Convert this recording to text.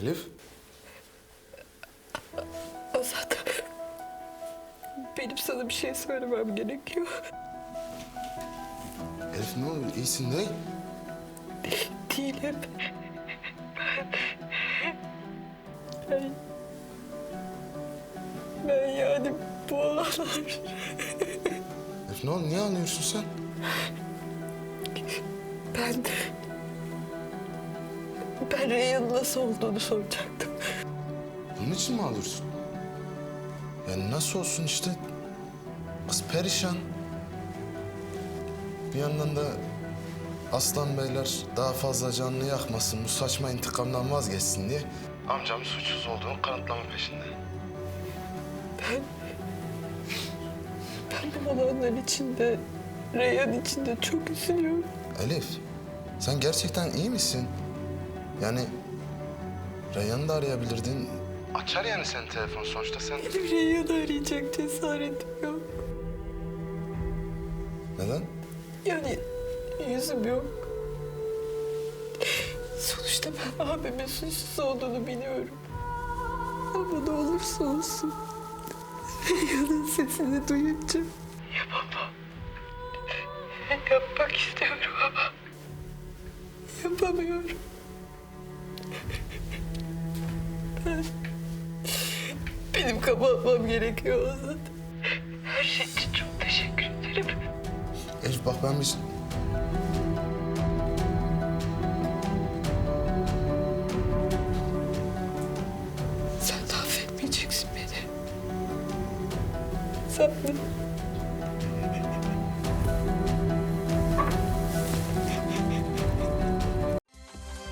Elif. Azat. Benim sana bir şey söylemem gerekiyor. Elif ne oluyor? İyisin değil? Değilim. Ben... Ben yani bu olanlar... Elif ne oldu? Niye ağlıyorsun sen? Ben... Ben Reyhan'ın nasıl olduğunu soracaktım. Bunun için mi ağlıyorsun? Yani nasıl olsun işte? Kız perişan. Bir yandan da Aslan Beyler daha fazla canını yakmasın, bu saçma intikamdan vazgeçsin diye amcamın suçsuz olduğunu kanıtlama peşinde. Ben... Ben bu olanlar içinde, Reyhan içinde çok üzülüyorum. Elif, sen gerçekten iyi misin? Yani Reyhan'ı da arayabilirdin. Açar yani sen telefon sonuçta sen. Benim Reyhan'ı arayacak cesaretim yok. Neden? Yani yüzüm yok. Sonuçta ben abimin suçsuz olduğunu biliyorum. Ama ne olursa olsun Reyhan'ın sesini duyunca yapamam. Yapmak istiyorum ama yapamıyorum. Ben, benim kapatmam gerekiyor Azat. Her şey için çok teşekkür ederim. Elif bak ben bir... Sen de affetmeyeceksin beni. Sen de.